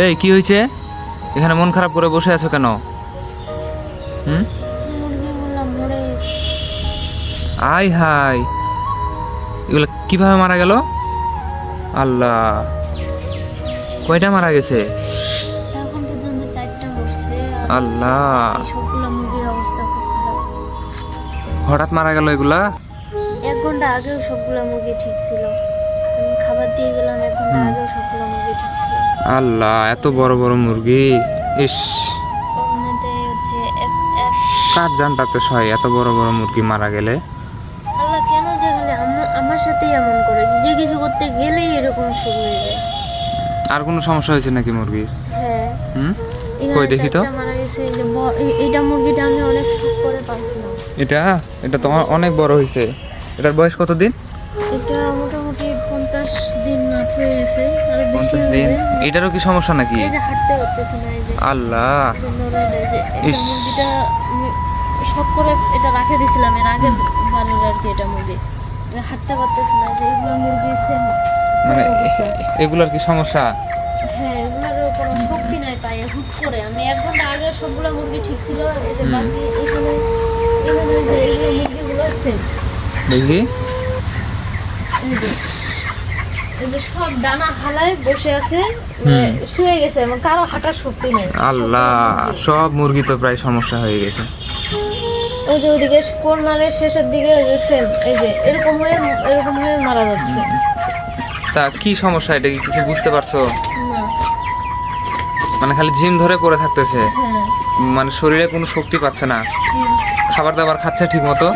এই কি হয়েছে? এখানে মন খারাপ করে বসে আছো কেন? হুম? আই হাই এগুলো কীভাবে মারা গেল? আল্লাহ। কয়টা মারা গেছে? আল্লাহ। হঠাৎ মারা গেল এগুলা? এক ঘণ্টা আগেও সবগুলো মুরগি ঠিক ছিল। খাবার দিয়ে গেলাম এক ঘণ্টা আগেও সবগুলো মুরগি ঠিক ছিল। আল্লাহ এত বড় বড় মুরগি? ইস। কার জানটাতে সয় এত বড় বড় মুরগি মারা গেলে? আল্লাহ কেন যে আমার সাথেই এমন করে। যে কিছু করতে গেলেই এরকম শুরু হয়ে যায়। আর কোনো সমস্যা হয়েছে নাকি মুরগির? হ্যাঁ। হুম? কই দেখি তো। মারা গেছে এইটা মুরগিটা আমি অনেক শখ করে পালছিলাম। এটা? এটা তোমার অনেক বড় হয়েছে। এটার বয়স কত দিন এটা হয়ে গেছে আর বেশি দিন। এটারও কি সমস্যা নাকি? এই যে হাঁটতে না এই যে। আল্লাহ। এই। মুরগিটা শখ করে এটা রাখে দিছিলাম এর আগের বারের আর কি এটা মুরগি। হাঁটতে পারতেছে না যে এগুলো মুরগি সেম মানে এগুলোর কি সমস্যা? হ্যাঁ এগুলোর কোনো শক্তি নাই পায়ে হুট করে। আমি এক ঘণ্টা আগে সবগুলো মুরগি ঠিক ছিল এই যে বাকি এখানে এখানে যে এইগুলো মুরগিগুলো সেম দেখি। এই যে সব ডানা হালায় বসে আছে মানে শুয়ে গেছে এবং কারও হাঁটার শক্তি নেই। আল্লাহ সব মুরগি তো প্রায় সমস্যা হয়ে গেছে। ওই যে ওদিকে কর্নারের শেষের দিকে সেম এই যে এরকম হয়ে এরকম হয়ে মারা যাচ্ছে। তা কি সমস্যা এটা কি কিছু বুঝতে পারছ? মানে খালি ঝিম ধরে পড়ে থাকতেছে। হ্যাঁ। মানে শরীরে কোনো শক্তি পাচ্ছে না। খাবার দাবার খাচ্ছে ঠিক মতো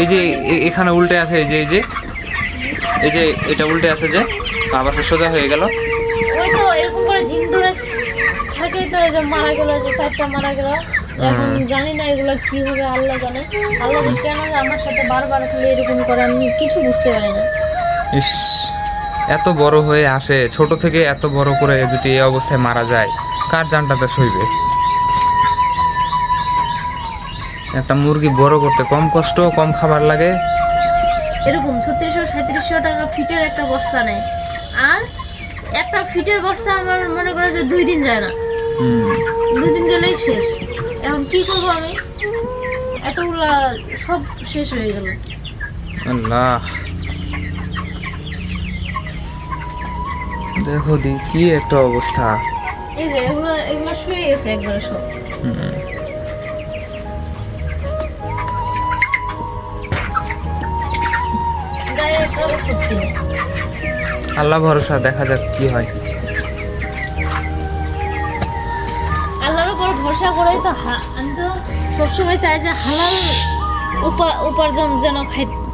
এই যে এখানে উল্টে আছে এই যে এই যে। এই যে এটা উল্টে আছে যে আবার সোজা হয়ে গেল। ওই তো এরকম করে ঝিম ধরে থাকেই তো এই যে মারা গেল যে চারটা মারা গেল। এখন জানি না এগুলো কি হবে আল্লাহ জানে। আল্লাহ কেন যে আমার সাথে বারবার আসলে এরকম করে আমি কিছু বুঝতে পারি না। ইস এত বড় হয়ে আসে ছোট থেকে এত বড় করে যদি এই অবস্থায় মারা যায় কার জানটাতে সইবে? একটা মুরগি বড় করতে কম কষ্ট কম খাবার লাগে এরকম ছত্রিশশো সাঁত্রিশশো টাকা ফিটের একটা বস্তা নেয় আর একটা ফিটের বস্তা আমার মনে করে যে দুই দিন যায় না। দুই দিন গেলেই শেষ। এখন কি করব আমি? এতগুলা সব শেষ হয়ে গেল। আল্লাহ। দেখো দি কি একটা অবস্থা। এই যে এগুলো এগুলো শুয়ে গেছে একবারে সব। হুম, আল্লাহ ভরসা, দেখা যাক কি হয়। আল্লাহর উপর ভরসা করেই তো আমি তো সবসময় চাই যে হালাল উপা- উপার্জন যেন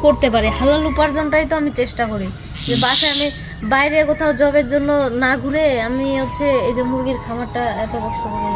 করতে পারে। হালাল উপার্জনটাই তো আমি চেষ্টা করি। যে বাসায় আমি বাইরে কোথাও জবের জন্য না ঘুরে আমি হচ্ছে এই যে মুরগির খামারটা এত কষ্ট করে